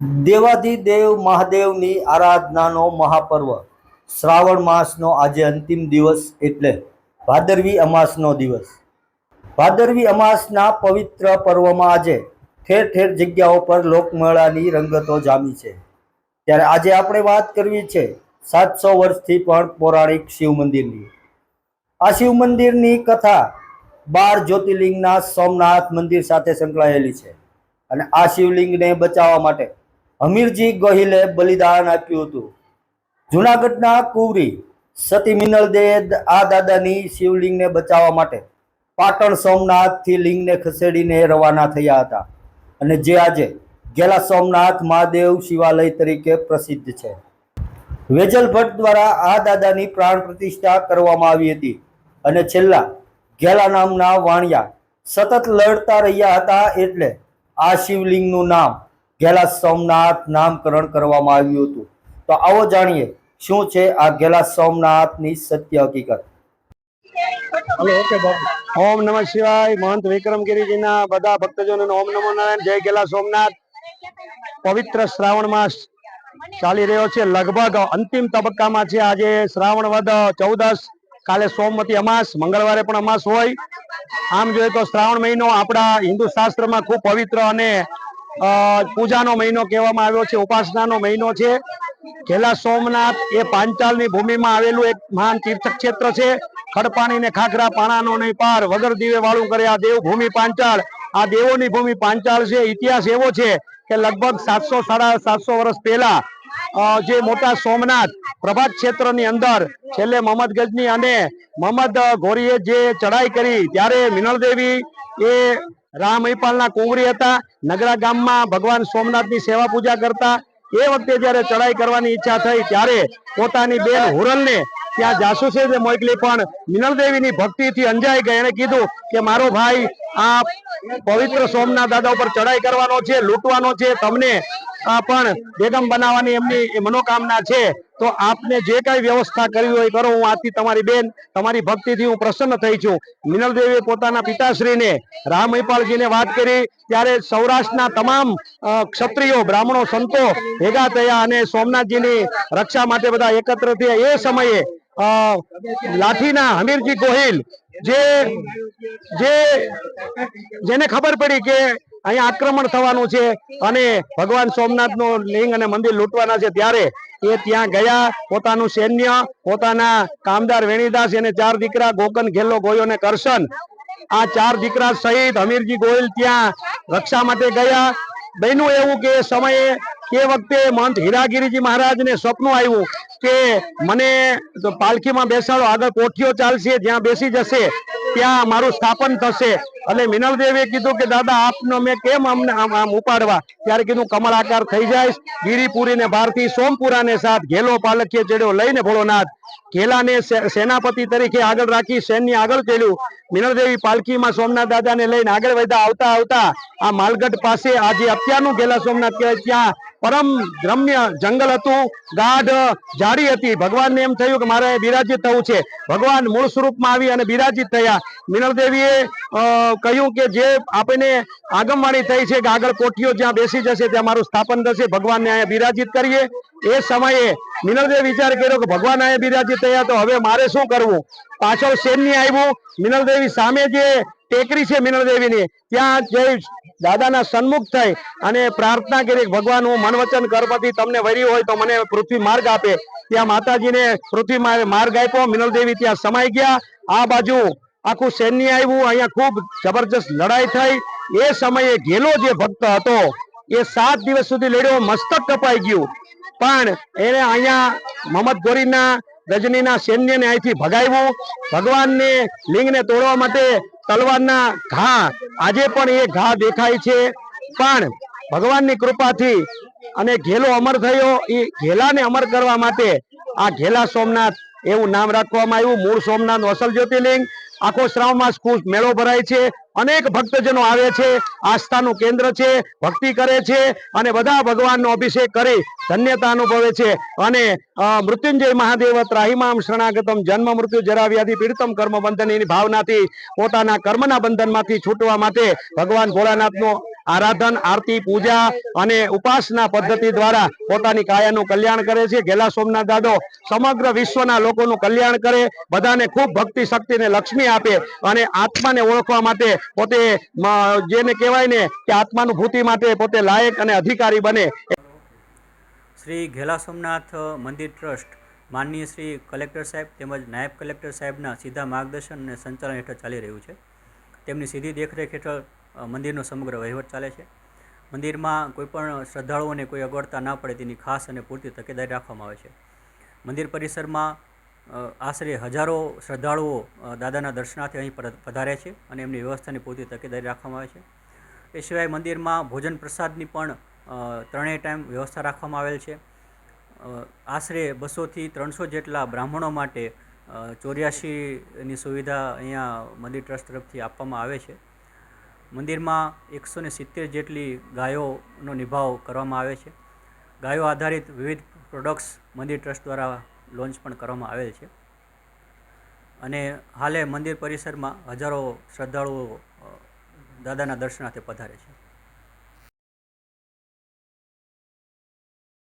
દેવાધિદેવ મહાદેવની આરાધનાનો મહાપર્વ. શ્રાવણ માસનો આજે અંતિમ દિવસ એટલે ભાદરવી અમાસનો દિવસ. ભાદરવી અમાસના પવિત્ર પર્વમાં આજે ઠેર ઠેર જગ્યાઓ પર લોકમેળાની રંગતો જામી છે. ત્યારે આજે આપણે વાત કરવી છે સાતસો વર્ષથી પણ પૌરાણિક શિવ મંદિરની. આ શિવ મંદિરની કથા બાર જ્યોતિર્લિંગના સોમનાથ મંદિર સાથે સંકળાયેલી છે અને આ શિવલિંગને બચાવવા માટે હમીરજી ગોહિલે બલિદાન આપ્યું હતું. જુનાગઢના કુંવરી સતી મિનલ દે આ દાદાની શિવલિંગને બચાવવા માટે પાટણ સોમનાથથી લિંગને ખસેડીને રવાના થયા હતા. અને જે આજે ગેલા સોમનાથ મહાદેવ શિવાલય તરીકે પ્રસિદ્ધ છે. વેજલ ભટ્ટ દ્વારા આ દાદાની પ્રાણ પ્રતિષ્ઠા કરવામાં આવી હતી. અને છેલ્લા ગેલા નામના વાણિયા સતત લડતા રહ્યા હતા એટલે આ શિવલિંગનું નામ ગેલા સોમનાથ નામકરણ કરવામાં આવ્યું હતું. તો આવો જાણીએ શું છે આ ઘેલા સોમનાથની સત્ય હકીકત? હલો ઓકે બાબુ ઓમ નમઃ શિવાય મહંત વિક્રમગીરીજીના બધા ભક્તજનોને ઓમ નમો નારાયણ જય ગેલા સોમનાથ. પવિત્ર શ્રાવણ માસ ચાલી રહ્યો છે. લગભગ અંતિમ તબક્કામાં છે. આજે શ્રાવણ વદ ચૌદસ કાલે સોમવતી અમાસ મંગળવારે પણ અમાસ હોય. આમ જોઈએ તો શ્રાવણ મહિનો આપણા હિન્દુ શાસ્ત્રમાં ખૂબ પવિત્ર અને પૂજાનો મહિનો કહેવામાં આવ્યો છે, ઉપાસનાનો મહિનો છે. ઘેલા સોમનાથ એ પાંચાલની ભૂમિમાં આવેલું એક મહાન તીર્થક્ષેત્ર છે. ખડપાણી ને ખાખરા પાણાનો નહીં પાર, વગર દીવે વાળું કરે આ દેવભૂમિ પાંચાળ. આ દેવોની ભૂમિ પાંચાળ છે. ઇતિહાસ એવો છે કે લગભગ સાતસો સાડા સાતસો વર્ષ પહેલા જે મોટા સોમનાથ પ્રભાત ક્ષેત્રની અંદર છેલ્લે મોહમ્મદ ગજની અને મોહમ્મદ ઘોરીએ જે ચડાઈ કરી, ત્યારે મિનલ દેવી એ રામ મહિપાલના કુંવરી હતા. નગરા ગામમાં ભગવાન સોમનાથની સેવા પૂજા કરતા. એ વખતે જ્યારે ચડાઈ કરવાની ઈચ્છા થઈ, ત્યારે પોતાની બેન હુરલને ત્યાં જાસૂસે જે મોકલી પણ મિનલદેવીની ભક્તિથી અંજાઈ ગઈ. એને કીધું કે, મારો ભાઈ, આ પવિત્ર સોમનાથ દાદા ઉપર ચડાઈ કરવાનો છે, લૂંટવાનો છે. તમને પણ બેગમ બનાવવાની એમની મનોકામના છે. તો આપને જે કઈ વ્યવસ્થા કરવી હોય કરો. હું આથી તમારી બેન, તમારી ભક્તિથી હું પ્રસન્ન થઈ છું. મિનલ દેવીએ પોતાના પિતાશ્રીને રામ મહિપાલજીને વાત કરી. ત્યારે સૌરાષ્ટ્રના તમામ ક્ષત્રિયો, બ્રાહ્મણો, સંતો ભેગા થયા અને સોમનાથજીની રક્ષા માટે બધા એકત્ર થયા. એ સમયે લાઠીના હમીરજી ગોહિલ જે, જેને ખબર પડી કે અહીંયા આક્રમણ થવાનું છે અને ભગવાન સોમનાથનું લિંગ અને મંદિર લૂંટવાના છે ત્યારે એ ત્યાં ગયા, પોતાનું સૈન્ય, પોતાના કામદાર વેણીદાસ એને ચાર દીકરા ગોકન ઘેલો ગોયો અને કરશન. આ ચાર દીકરા સહિત હમીરજી ગોયલ ત્યાં રક્ષા માટે ગયા. બન્યું એવું કે સમયે એ વખતે મંત હીરાગીરીજી મહારાજને સ્વપ્ન આવ્યું કે મને તો પાલખીમાં બેસાડો, આગળ કોઠીઓ ચાલશે, જ્યાં બેસી જશે. ત્યાં મારું સ્થાપન થશે. એટલે મિનલ દેવીએ કીધું કે, દાદા, આપનો મેં કેમ અમને આમ ઉપાડવા? ત્યારે કીધું કમળ આકાર થઈ જાય ગીરીપુરી ને ભારતી સોમપુરા ને સાથ, ઘેલો પાલખીએ ચડ્યો લઈને ભોળોનાથ. ઘેલાને સેનાપતિ તરીકે આગળ રાખી સૈન્ય આગળ ચડ્યું. મિનલ દેવી પાલખીમાં સોમનાથ દાદાને લઈને આગળ વધતા આવતા આવતા આ માલગઢ પાસે આજે અત્યારનું ઘેલા સોમનાથ કહેવાય. ત્યાં પરમ રમ્ય જંગલ હતું. ગાઢ, જાડી હતી. ભગવાનને એમ થયું કે મારે બિરાજિત થવું છે. ભગવાન મૂળ સ્વરૂપમાં આવી અને બિરાજિત થયા. મિનળદેવીએ કહ્યું કે જે આપણને આગમવાણી થઈ છે કે આગળ કોઠીઓ જ્યાં બેસી જશે ત્યાં મારું સ્થાપન થશે. ભગવાનને અહીંયા બિરાજિત કરીએ. એ સમયે મિનલદેવ વિચાર કર્યો કે ભગવાન અહીંયા બિરાજી થયા તો હવે મારે શું કરવું? પાછળ સૈન્ય આવ્યું મિનલદેવી સામે જે ટેકરી છે મિનલદેવીની, ત્યાં જઈ દાદાના સન્મુખ થઈ અને પ્રાર્થના કરી ભગવાન, હું મનવચન કરવાથી તમને વર્યું હોય તો મને પૃથ્વી માર્ગ આપે. ત્યાં માતાજીને પૃથ્વી માર્ગ આપ્યો, મિનલદેવી ત્યાં સમાઈ ગયા. આ બાજુ આખું સૈન્ય આવ્યું અહીંયા ખૂબ જબરજસ્ત લડાઈ થઈ. એ સમયે ઘેલો જે ભક્ત હતો, એ સાત દિવસ સુધી લડ્યો, મસ્તક કપાઈ ગયું. પણ એને અહીંયા મોહમ્મદ ગોરીના રજનીના સૈન્યને અહીંથી ભગાવ્યું. ભગવાનને લિંગને તોડવા માટે તલવારના ઘા, આજે પણ એ ઘા દેખાય છે. પણ ભગવાનની કૃપાથી અને ઘેલો અમર થયો. એ ઘેલાને અમર કરવા માટે આ ઘેલા સોમનાથ એવું નામ રાખવામાં આવ્યું. મૂળ સોમનાથ અસલ જ્યોતિર્લિંગ આખો શ્રાવમાં ખૂબ મેળો ભરાય છે. અનેક ભક્તજનો આવે છે. આસ્થાનું કેન્દ્ર છે. ભક્તિ કરે છે અને બધા ભગવાનનો અભિષેક કરી ધન્યતા અનુભવે છે. અને મૃત્યુંજય મહાદેવ ત્રાહિમામ શરણાગતમ જન્મ મૃત્યુ જરાવ્યાથી પીડિતમ કર્મ બંધનની ભાવનાથી પોતાના કર્મના બંધનમાંથી છૂટવા માટે ભગવાન ભોળાનાથનો આરાધન, આરતી, પૂજા અને ઉપાસના પદ્ધતિ દ્વારા પોતાની કાયાનું કલ્યાણ કરે છે. ગેલા સોમનાથ દાદો સમગ્ર વિશ્વના લોકોનું કલ્યાણ કરે, બધાને ખૂબ ભક્તિ, શક્તિ ને લક્ષ્મી આપે અને આત્માને ઓળખવા માટે પોતે જેને કહેવાય ને કે આત્માનુભૂતિ માટે પોતે લાયક અને અધિકારી બને. શ્રી ઘેલા સોમનાથ મંદિર ટ્રસ્ટ માનનીય શ્રી કલેક્ટર સાહેબ તેમજ નાયબ કલેક્ટર સાહેબના સીધા માર્ગદર્શન અને સંચાલન હેઠળ ચાલી રહ્યું છે. તેમની સીધી દેખરેખ હેઠળ મંદિરનો સમગ્ર વહીવટ ચાલે છે. મંદિરમાં કોઈપણ શ્રદ્ધાળુઓને કોઈ અગવડતા ના પડે તેની ખાસ અને પૂરતી તકેદારી રાખવામાં આવે છે. મંદિર પરિસરમાં આશરે હજારો શ્રદ્ધાળુઓ દાદાના દર્શનાર્થે અહીં પધારે છે અને એમની વ્યવસ્થાની પૂરતી તકેદારી રાખવામાં આવે છે. એ સિવાય મંદિરમાં ભોજન પ્રસાદની પણ ત્રણેય ટાઈમ વ્યવસ્થા રાખવામાં આવેલ છે. આશરે બસોથી ત્રણસો જેટલા બ્રાહ્મણો માટે ચોર્યાસીની સુવિધા અહીંયા મંદિર ટ્રસ્ટ તરફથી આપવામાં આવે છે. મંદિરમાં એકસો ને સિત્તેર જેટલી ગાયોનો નિભાવ કરવામાં આવે છે. ગાયો આધારિત વિવિધ પ્રોડક્ટ્સ મંદિર ટ્રસ્ટ દ્વારા લોન્ચ પણ કરવામાં આવેલ છે. અને હાલે મંદિર પરિસરમાં હજારો શ્રદ્ધાળુઓ દાદાના દર્શનાર્થે પધારે છે.